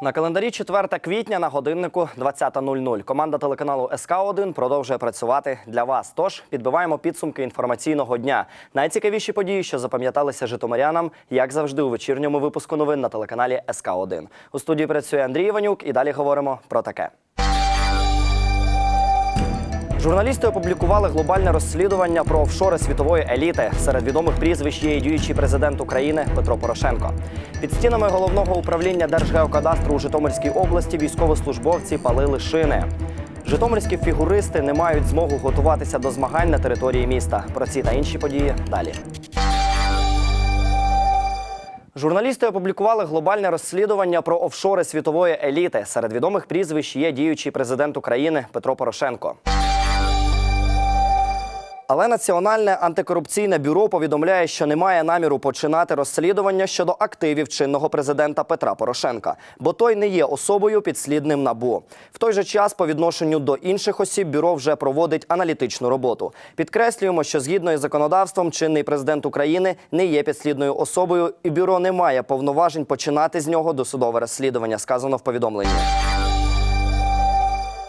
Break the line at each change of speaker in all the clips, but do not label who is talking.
На календарі 4 квітня на годиннику 20.00. Команда телеканалу СК 1 продовжує працювати для вас. Тож підбиваємо підсумки інформаційного дня. Найцікавіші події, що запам'яталися житомирянам, як завжди, у вечірньому випуску новин на телеканалі СК 1 У студії працює Андрій Іванюк, і далі говоримо про таке. Журналісти опублікували глобальне розслідування про офшори світової еліти. Серед відомих прізвищ є і діючий президент України Петро Порошенко. Під стінами головного управління Держгеокадастру у Житомирській області військовослужбовці палили шини. Житомирські фігуристи не мають змогу готуватися до змагань на території міста. Про ці та інші події далі. Журналісти опублікували глобальне розслідування про офшори світової еліти. Серед відомих прізвищ є діючий президент України Петро Порошенко. Але Національне антикорупційне бюро повідомляє, що немає наміру починати розслідування щодо активів чинного президента Петра Порошенка, бо той не є особою підслідним набу. В той же час, по відношенню до інших осіб, бюро вже проводить аналітичну роботу. Підкреслюємо, що згідно із законодавством, чинний президент України не є підслідною особою, і бюро не має повноважень починати з нього досудове розслідування. Сказано в повідомленні.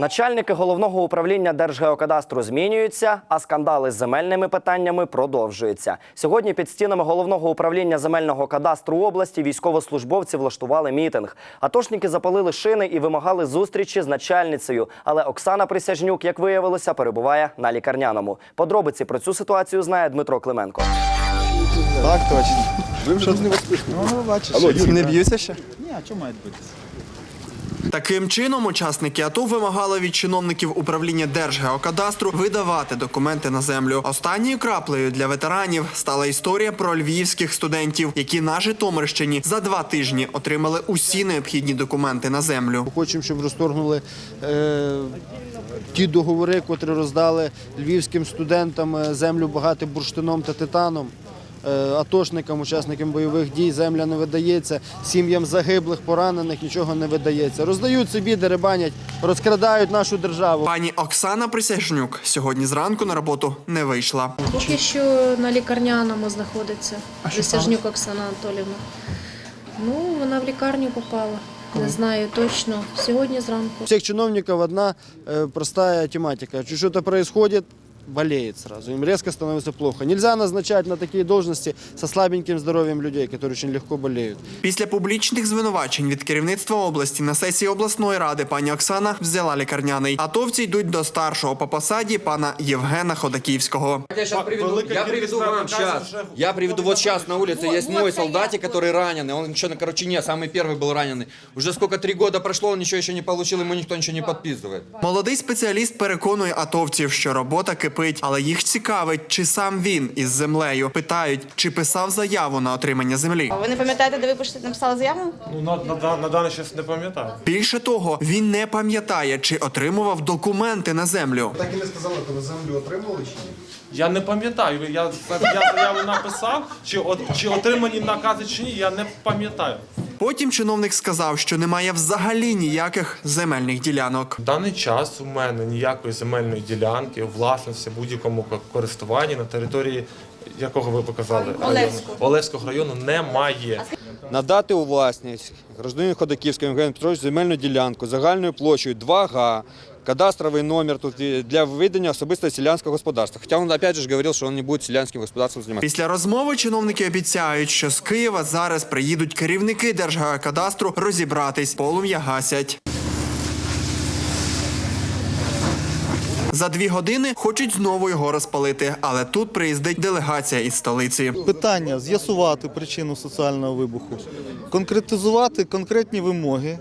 Начальники головного управління Держгеокадастру змінюються, а скандали з земельними питаннями продовжуються. Сьогодні під стінами головного управління земельного кадастру області військовослужбовці влаштували мітинг. Атошники запалили шини і вимагали зустрічі з начальницею. Але Оксана Присяжнюк, як виявилося, перебуває на лікарняному. Подробиці про цю ситуацію знає Дмитро Клименко.
Так, точно. Ви вже не воспишні. Ну, бачиш, не б'юся ще?
Ні, а чому мають битися?
Таким чином, учасники АТО вимагали від чиновників управління Держгеокадастру видавати документи на землю. Останньою краплею для ветеранів стала історія про львівських студентів, які на Житомирщині за два тижні отримали усі необхідні документи на землю.
Хочемо, щоб розторгнули е, ті договори, котрі роздали львівським студентам е, землю багати бурштином та титаном. Е, Атошникам, учасникам бойових дій земля не видається, сім'ям загиблих, поранених нічого не видається. Роздають собі, деребанять, розкрадають нашу державу.
Пані Оксана Присяжнюк сьогодні зранку на роботу не вийшла.
Поки що на лікарняному знаходиться Присяжнюк Оксана Анатолівна. Ну, вона в лікарню попала. Не знаю точно. Сьогодні зранку.
У всех чиновников одна э, простая тематика. Чуть что-то происходит, болеет сразу. Им резко становится плохо. Нельзя назначать на такие должности со слабеньким здоровьем людей, которые очень легко болеют.
Після публічних звинувачень від керівництва області на сесії обласної ради пані Оксана взяла лікарняний. Атовці йдуть до старшого по посаді пана Євгена Ходаківського.
Я сейчас приведу, я приведу вам сейчас. Я приведу вот сейчас на улице есть мой солдатик, который раненый. Он еще на Корочине, самый первый был раненый. Уже сколько три года прошло, он ничего еще не получил, ему никто ничего не подписывает.
Молодий спеціаліст переконує атовців, що робота кипить, але їх цікавить, чи сам він із землею. Питають, чи писав заяву на отримання землі.
Ви не пам'ятаєте, де ви пишете, написали заяву?
Ну, на, на, дан- на даний час не пам'ятаю.
Більше того, він не пам'ятає, чи отримував документи на землю.
Так і не сказали, то ви землю отримали чи ні?
Я не пам'ятаю. Я, я заяву написав, чи, от, чи отримані накази чи ні, я не пам'ятаю.
Потім чиновник сказав, що немає взагалі ніяких земельних ділянок.
В даний час у мене ніякої земельної ділянки, власності, будь-якому ко- користуванні на території якого ви показали?
Олевського.
Олевського району немає.
надати у власність гражданину Ходаківському Євгену Петровичу земельну ділянку загальною площею 2 га, кадастровий номер тут для введення особистого селянського господарства. Хоча він опять же говорив, що він не буде селянським господарством займатися.
Після розмови чиновники обіцяють, що з Києва зараз приїдуть керівники Держгеокадастру розібратись. Полум'я гасять. За дві години хочуть знову його розпалити, але тут приїздить делегація із столиці.
Питання з'ясувати причину соціального вибуху, конкретизувати конкретні вимоги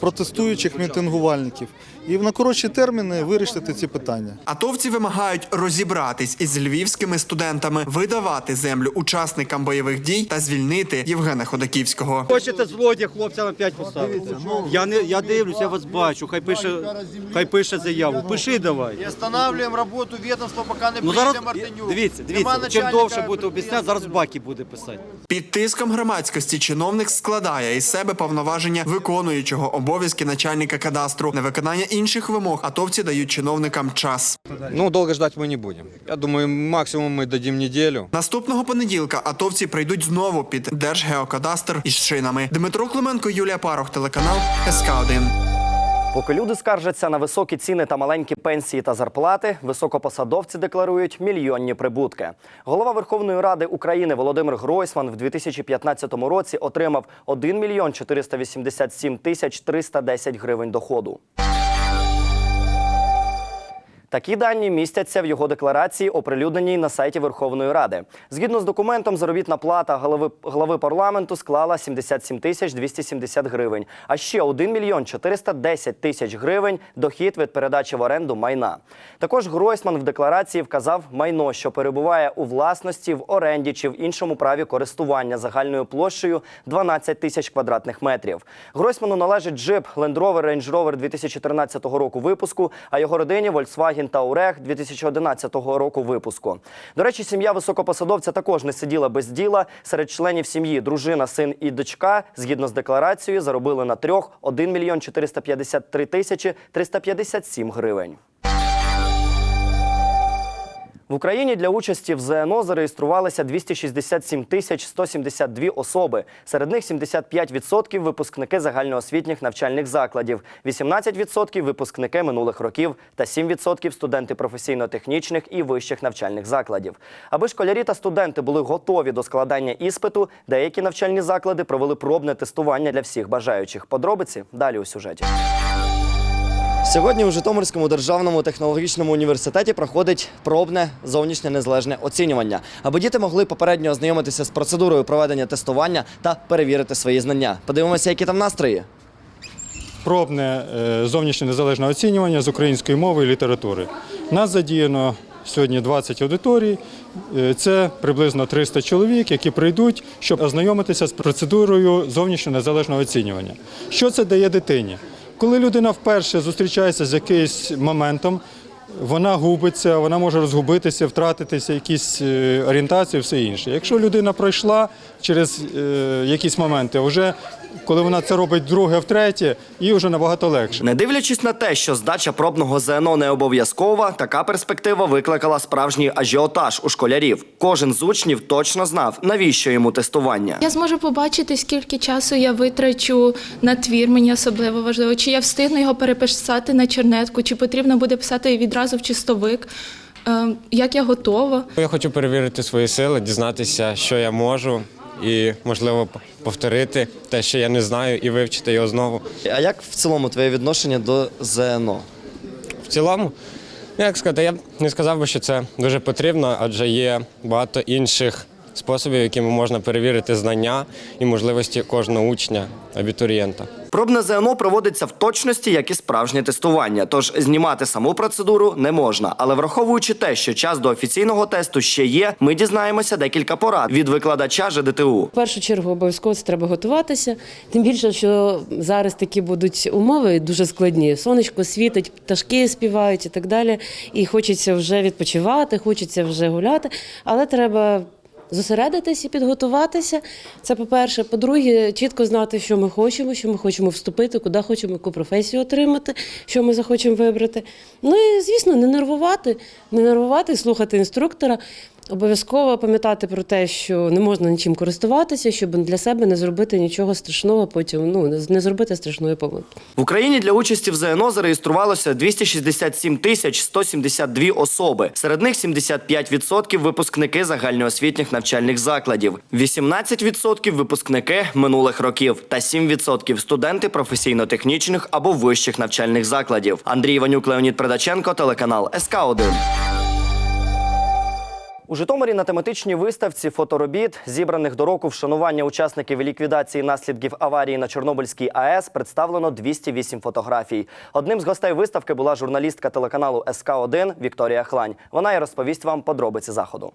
протестуючих мітингувальників і в найкоротші терміни вирішити ці питання.
Атовці вимагають розібратись із львівськими студентами, видавати землю учасникам бойових дій та звільнити Євгена Ходаківського.
Хочете злодія хлопцям опять поставити? Я не я дивлюсь, я вас бачу. Хай пише, хай пише заяву. Пиши давай.
І останавливаємо роботу відомства, поки не
Ну
приїде
зараз
Мартинюк.
дивіться, дивіться. Чим довше будете об'ясняти, зараз баки буде писати.
Під тиском громадськості чиновник складає із себе повноваження виконуючого обов'язки начальника кадастру. На виконання інших вимог атовці дають чиновникам час.
Ну, долго ждать мы не будем. Я думаю, максимум мы дадим неделю.
Наступного понеділка атовці прийдуть знову під Держгеокадастр із шинами. Дмитро Клименко, Юлія Парох, телеканал СК 1
Поки люди скаржаться на високі ціни та маленькі пенсії та зарплати, високопосадовці декларують мільйонні прибутки. Голова Верховної Ради України Володимир Гройсман в 2015 році отримав 1 мільйон 487 тисяч 310 гривень доходу. Такі дані містяться в його декларації, оприлюдненій на сайті Верховної Ради. Згідно з документом, заробітна плата голови, глави парламенту склала 77 тисяч 270 гривень, а ще 1 мільйон 410 тисяч гривень дохід від передачі в оренду майна. Також Гройсман в декларації вказав майно, що перебуває у власності, в оренді чи в іншому праві користування загальною площею 12 тисяч квадратних метрів. Гройсману належить джип Land Rover Range Rover 2013 року випуску, а його родині Volkswagen Touareg 2011 року випуску. До речі, сім'я високопосадовця також не сиділа без діла. Серед членів сім'ї дружина, син і дочка, згідно з декларацією, заробили на трьох 1 мільйон 453 тисячі 357 гривень. В Україні для участі в ЗНО зареєструвалися 267 тисяч 172 особи. Серед них 75% – випускники загальноосвітніх навчальних закладів, 18% – випускники минулих років та 7% – студенти професійно-технічних і вищих навчальних закладів. Аби школярі та студенти були готові до складання іспиту, деякі навчальні заклади провели пробне тестування для всіх бажаючих. Подробиці далі у сюжеті. Сьогодні у Житомирському державному технологічному університеті проходить пробне зовнішнє незалежне оцінювання, аби діти могли попередньо ознайомитися з процедурою проведення тестування та перевірити свої знання. Подивимося, які там настрої.
пробне е, зовнішнє незалежне оцінювання з української мови і літератури. Нас задіяно сьогодні 20 аудиторій. Е, Це приблизно 300 чоловік, які прийдуть, щоб ознайомитися з процедурою зовнішнього незалежного оцінювання. Що це дає дитині? Коли людина вперше зустрічається з якимось моментом, вона губиться, вона може розгубитися, втратитися, якісь е, орієнтації, все інше. Якщо людина пройшла через е, якісь моменти, вже коли вона це робить друге, втретє, їй вже набагато легше.
Не дивлячись на те, що здача пробного ЗНО не обов'язкова, така перспектива викликала справжній ажіотаж у школярів. Кожен з учнів точно знав, навіщо йому тестування.
Я зможу побачити, скільки часу я витрачу на твір, мені особливо важливо, чи я встигну його переписати на чернетку, чи потрібно буде писати відразу в чистовик, е, як я готова.
Я хочу перевірити свої сили, дізнатися, що я можу, і можливо повторити те, що я не знаю, і вивчити його знову.
А як в цілому твоє відношення до ЗНО?
В цілому, ну, як сказати, я б не сказав би, що це дуже потрібно, адже є багато інших способів, якими можна перевірити знання і можливості кожного учня, абітурієнта.
Пробне ЗНО проводиться в точності, як і справжнє тестування. Тож знімати саму процедуру не можна. Але враховуючи те, що час до офіційного тесту ще є, ми дізнаємося декілька порад від викладача ЖДТУ.
В першу чергу обов'язково це треба готуватися. Тим більше, що зараз такі будуть умови дуже складні. Сонечко світить, пташки співають і так далі. І хочеться вже відпочивати, хочеться вже гуляти, але треба. Зосередитись і підготуватися. Це по-перше. По-друге, чітко знати, що ми хочемо, що ми хочемо вступити, куди хочемо, яку професію отримати, що ми захочемо вибрати. Ну і звісно, не нервувати, не нервувати, слухати інструктора. Обов'язково пам'ятати про те, що не можна нічим користуватися, щоб для себе не зробити нічого страшного, потім ну не- зробити страшної помилки.
В Україні для участі в ЗНО зареєструвалося 267 тисяч 172 особи. Серед них 75% – випускники загальноосвітніх навчальних закладів, 18% – випускники минулих років та 7% – студенти професійно-технічних або вищих навчальних закладів. Андрій Іванюк, Леонід Предаченко, телеканал СК 1 У Житомирі на тематичній виставці фоторобіт, зібраних до року вшанування учасників ліквідації наслідків аварії на Чорнобильській АЕС, представлено 208 фотографій. Одним з гостей виставки була журналістка телеканалу СК 1 Вікторія Хлань. Вона і розповість вам подробиці заходу.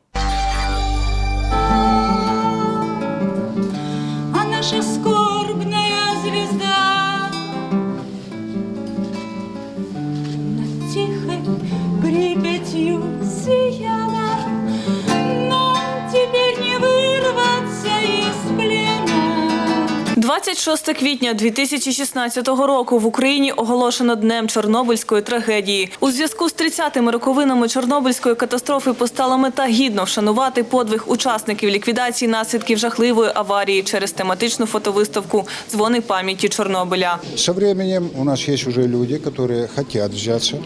26 квітня 2016 року в Україні оголошено днем Чорнобильської трагедії. У зв'язку з 30-ми роковинами Чорнобильської катастрофи постала мета гідно вшанувати подвиг учасників ліквідації наслідків жахливої аварії через тематичну фотовиставку Дзвони пам'яті Чорнобиля.
Со временем у нас есть уже люди, которые хотят взяться,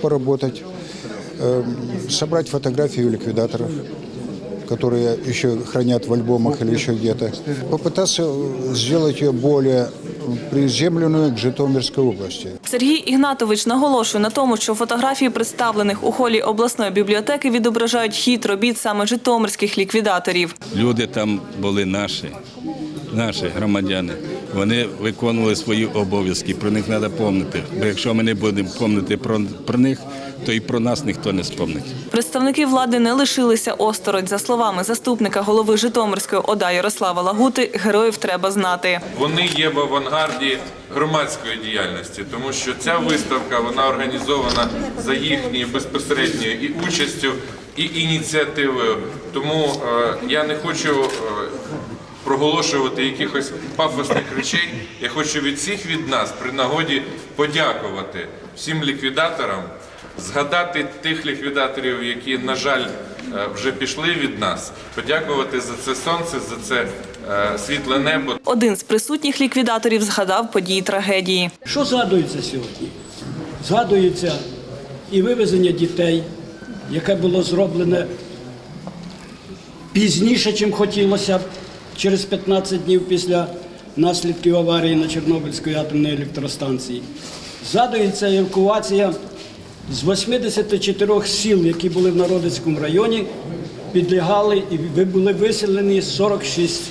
поработать, эм, собрать фотографии ликвидаторов, которые еще хранят в альбомах или еще где-то. Попытаться э, сделать ее более приземленную к Житомирской области.
Сергій Ігнатович наголошує на тому, що фотографії, представлених у холі обласної бібліотеки, відображають хід робіт саме житомирських ліквідаторів.
Люди там були наші, наші громадяни. Вони виконували свої обов'язки. Про них треба пам'ятати. Бо якщо ми не будемо пам'ятати про, про них, то і про нас ніхто не спомнить.
Представники влади не лишилися осторонь. За словами заступника голови Житомирської ОДА Ярослава Лагути, героїв треба знати.
Вони є в авангарді громадської діяльності, тому що ця виставка вона організована за їхньою безпосередньою і участю, і ініціативою. Тому е, я не хочу е, проголошувати якихось пафосних речей. Я хочу від всіх від нас при нагоді подякувати всім ліквідаторам, згадати тих ліквідаторів, які, на жаль, е, вже пішли від нас, подякувати за це сонце, за це е, світле небо.
Один з присутніх ліквідаторів згадав події трагедії.
Що згадується сьогодні? Згадується і вивезення дітей, яке було зроблене пізніше, чим хотілося б, через 15 днів після наслідків аварії на Чорнобильській атомній електростанції. Згадується евакуація з 84 сіл, які були в Народицькому районі, підлягали і були виселені 46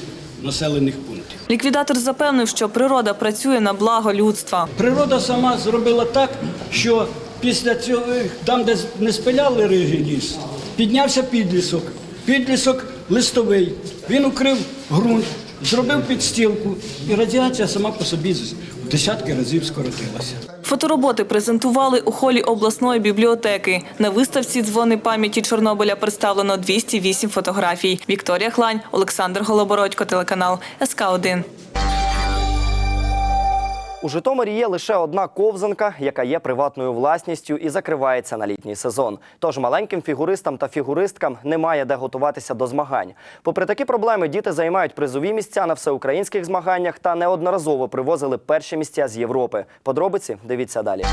населених пунктів.
Ліквідатор запевнив, що природа працює на благо людства.
Природа сама зробила так, що після цього, там, де не спиляли рижий ліс, піднявся підлісок. Підлісок листовий. Він укрив ґрунт, зробив підстілку, і радіація сама по собі в десятки разів скоротилася.
Фотороботи презентували у холі обласної бібліотеки. На виставці дзвони пам'яті Чорнобиля представлено 208 фотографій. Вікторія Хлань, Олександр Голобородько, телеканал СК 1
У Житомирі є лише одна ковзанка, яка є приватною власністю і закривається на літній сезон. Тож маленьким фігуристам та фігуристкам немає де готуватися до змагань. Попри такі проблеми, діти займають призові місця на всеукраїнських змаганнях та неодноразово привозили перші місця з Європи. Подробиці дивіться далі.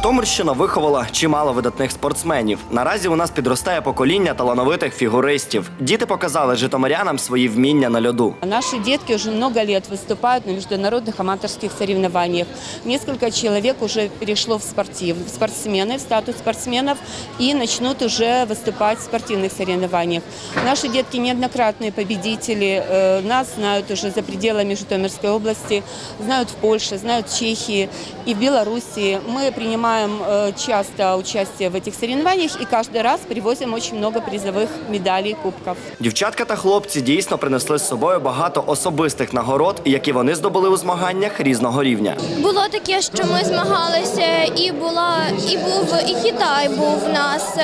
Житомирщина виховала чимало видатних спортсменів. Наразі у нас підростає покоління талановитих фігуристів. Діти показали житомирянам свої вміння на льоду.
Наши детки уже много лет выступают на международных аматорских соревнованиях. Несколько человек уже перешло в спортив, в спортсмены, в статус спортсменов и начнут уже выступать в спортивных соревнованиях. Наши детки неоднократные победители, э, нас знают уже за пределами Житомирской области, знают в Польше, знают в Чехии и в Белоруссии. Мы принимаем э, часто участие в этих соревнованиях и каждый раз привозим очень много призовых медалей, кубков.
Дівчатка та хлопці дійсно принесли з собою багато особистих нагород, які вони здобули у змаганнях різного рівня.
Було таке, що ми змагалися, і була, і був і Китай був в нас,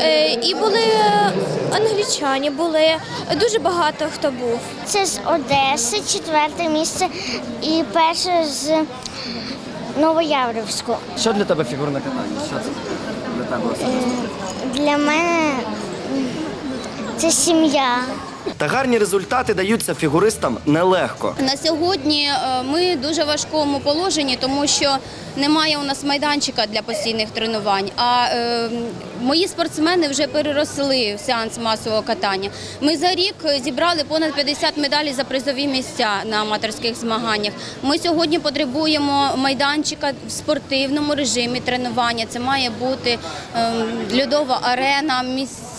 е, і були англічані, були дуже багато хто був.
Це з Одеси, четверте місце і перше з Новояврівську.
Що для тебе фігурне катання? Що це для тебе?
Для мене це сім'я.
Та гарні результати даються фігуристам нелегко.
На сьогодні е, ми дуже важкому положенні, тому що немає у нас майданчика для постійних тренувань. А е, мої спортсмени вже переросли в сеанс масового катання. Ми за рік зібрали понад 50 медалей за призові місця на аматорських змаганнях. Ми сьогодні потребуємо майданчика в спортивному режимі тренування. Це має бути е, льодова арена,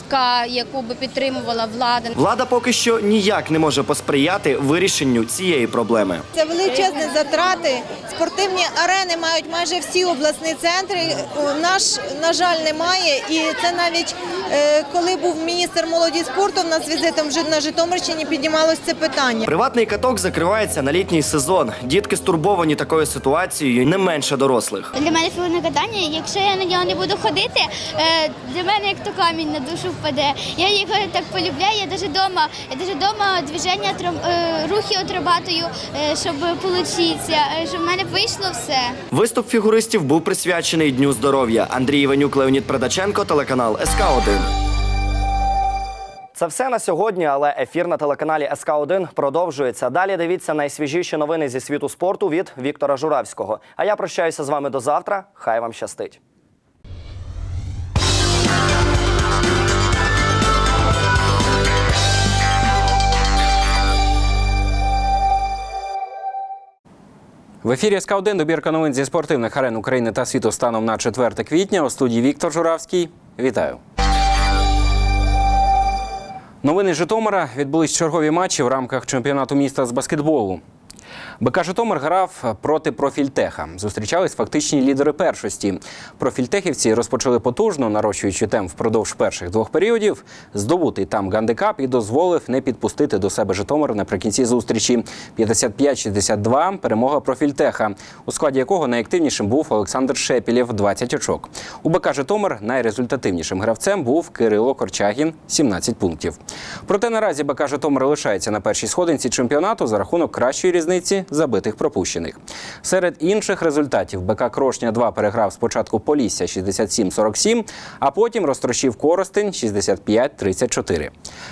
міська, яку би підтримувала влада.
Влада поки що ніяк не може посприяти вирішенню цієї проблеми.
Це величезні затрати. Спортивні арени мають майже всі обласні центри. Наш, на жаль, немає. І це навіть е, коли був міністр молоді спорту в нас візитом вже на Житомирщині піднімалось це питання.
Приватний каток закривається на літній сезон. Дітки стурбовані такою ситуацією не менше дорослих.
Для мене фігурне катання, якщо я на нього не буду ходити, е, для мене як то камінь на душу
впаде. Я його так полюбляю. Я навіть вдома, я навіть вдома движення е, рухи отрабатую, е, щоб получиться, е, щоб в мене вийшло все.
Виступ фігуристів був присвячений Дню здоров'я. Андрій Іванюк, Леонід Предаченко, телеканал СК 1 Це все на сьогодні, але ефір на телеканалі СК 1 продовжується. Далі дивіться найсвіжіші новини зі світу спорту від Віктора Журавського. А я прощаюся з вами до завтра. Хай вам щастить.
В ефірі СК1 добірка новин зі спортивних арен України та світу станом на 4 квітня. У студії Віктор Журавський. Вітаю. Новини Житомира відбулись чергові матчі в рамках чемпіонату міста з баскетболу. БК Житомир грав проти профільтеха. Зустрічались фактичні лідери першості. Профільтехівці розпочали потужно, нарощуючи темп впродовж перших двох періодів. Здобутий там гандикап і дозволив не підпустити до себе Житомир наприкінці зустрічі. 55-62 – перемога профільтеха, у складі якого найактивнішим був Олександр Шепілєв – 20 очок. У БК Житомир найрезультативнішим гравцем був Кирило Корчагін – 17 пунктів. Проте наразі БК Житомир лишається на першій сходинці чемпіонату за рахунок кращої різниці забитих пропущених. Серед інших результатів БК Крошня 2 переграв спочатку Полісся 67-47, а потім розтрощив Коростень 65-34.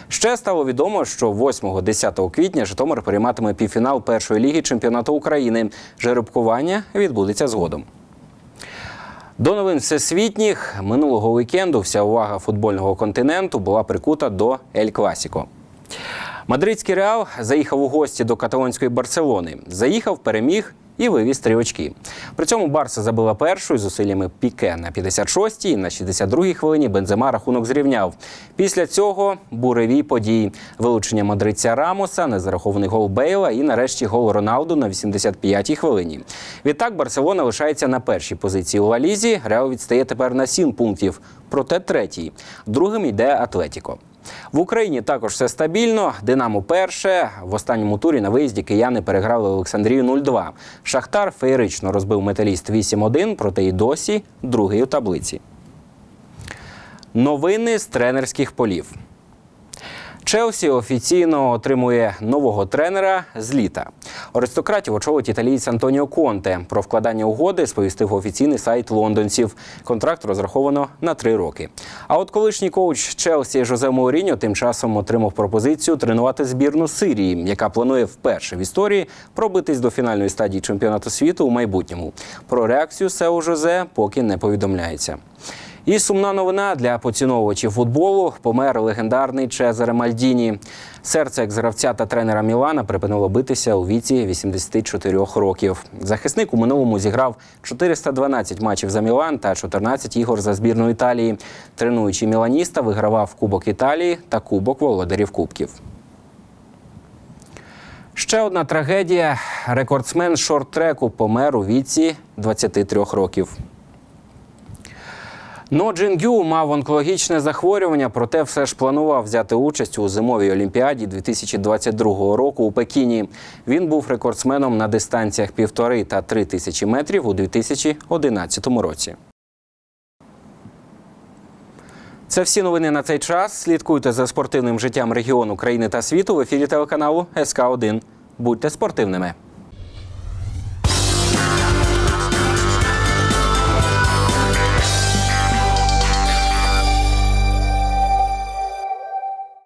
Ще стало відомо, що 8-10 квітня Житомир прийматиме півфінал першої ліги чемпіонату України. Жеребкування відбудеться згодом. До новин всесвітніх минулого вікенду вся увага футбольного континенту була прикута до Ель Класіко. Мадридський реал заїхав у гості до каталонської Барселони. Заїхав, переміг і вивіз три очки. При цьому Барса забила першу зусиллями Піке на 56-й, на 62-й хвилині Бензема рахунок зрівняв. Після цього буреві події. Вилучення мадридця Рамоса, незарахований гол Бейла і нарешті гол Роналду на 85-й хвилині. Відтак Барселона лишається на першій позиції у Лалізі. Реал відстає тепер на 7 пунктів, проте третій. Другим йде Атлетіко. В Україні також все стабільно. Динамо перше. В останньому турі на виїзді кияни переграли Олександрію 0-2. Шахтар феєрично розбив металіст 8-1, проте й досі другий у таблиці. Новини з тренерських полів. Челсі офіційно отримує нового тренера з літа. Аристократів очолить італієць Антоніо Конте. Про вкладання угоди сповістив офіційний сайт лондонців. Контракт розраховано на три роки. А от колишній коуч Челсі Жозе Моуріньо тим часом отримав пропозицію тренувати збірну Сирії, яка планує вперше в історії пробитись до фінальної стадії чемпіонату світу у майбутньому. Про реакцію Сеу Жозе поки не повідомляється. І сумна новина для поціновувачів футболу помер легендарний Чезаре Мальдіні. Серце екс-гравця та тренера Мілана припинило битися у віці 84 років. Захисник у минулому зіграв 412 матчів за Мілан та 14 ігор за збірну Італії. Тренуючий міланіста вигравав Кубок Італії та Кубок володарів Кубків. Ще одна трагедія. Рекордсмен шорт-треку помер у віці 23 років. Но Джингю мав онкологічне захворювання, проте все ж планував взяти участь у зимовій олімпіаді 2022 року у Пекіні. Він був рекордсменом на дистанціях півтори та три тисячі метрів у 2011 році. Це всі новини на цей час. Слідкуйте за спортивним життям регіону країни та світу в ефірі телеканалу СК 1 Будьте спортивними.